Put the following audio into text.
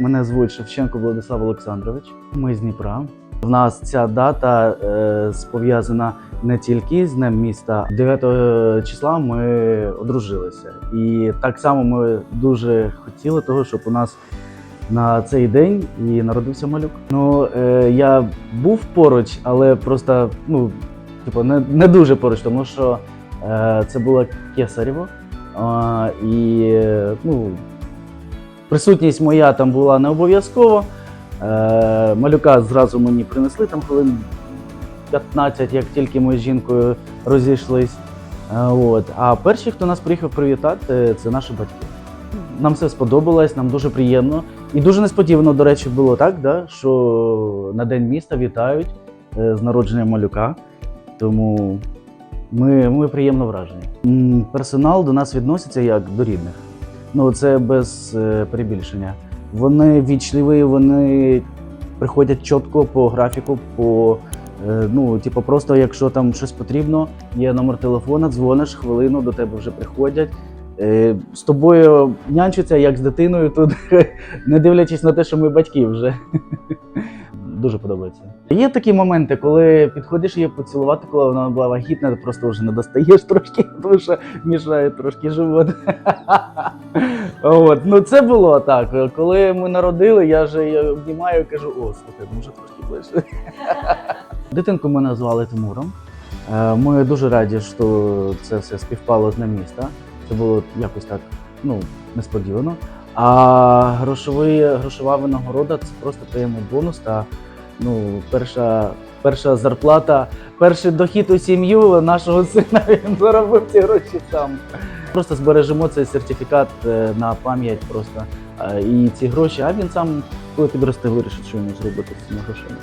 Мене звуть Шевченко Владислав Олександрович. Ми з Дніпра. В нас ця дата е, пов'язана не тільки з Днем міста. 9 числа ми одружилися. І так само ми дуже хотіли того, щоб у нас на цей день і народився малюк. Ну, е, я був поруч, але просто ну, типу, не, не дуже поруч, тому що е, це було кесарево. А, і ну, присутність моя там була не обов'язково. Е, малюка зразу мені принесли там хвилин 15, як тільки ми з жінкою розійшлись. Е, от. А перші, хто нас приїхав привітати, це наші батьки. Нам все сподобалось, нам дуже приємно. І дуже несподівано, до речі, було так, да, що на День міста вітають е, з народженням малюка. Тому ми, ми приємно вражені. Персонал до нас відноситься як до рідних. Ну, це без е, перебільшення. Вони вічливі, вони приходять чітко по графіку, по е, ну, типу, просто якщо там щось потрібно, є номер телефона, дзвониш хвилину, до тебе вже приходять. Е, З тобою нянчаться як з дитиною тут, не дивлячись на те, що ми батьки вже. Дуже подобається. Є такі моменти, коли підходиш її поцілувати, коли вона була вагітна, ти просто вже не достаєш трошки, тому що мішає трошки живот. От. Ну це було так. Коли ми народили, я вже її обнімаю і кажу, о, слухай, може трошки ближче. Дитинку ми назвали Тимуром. Е, Ми дуже раді, що це все співпало з Днем міста. Це було якось так ну, несподівано. А грошовий, грошова винагорода це просто приємний бонус та ну, перша, перша зарплата, перший дохід у сім'ю нашого сина він заробив ці гроші сам. Просто збережемо цей сертифікат е, на пам'ять просто. Е, І ці гроші, а він сам, коли підросте, вирішить, що йому зробити з цими грошима.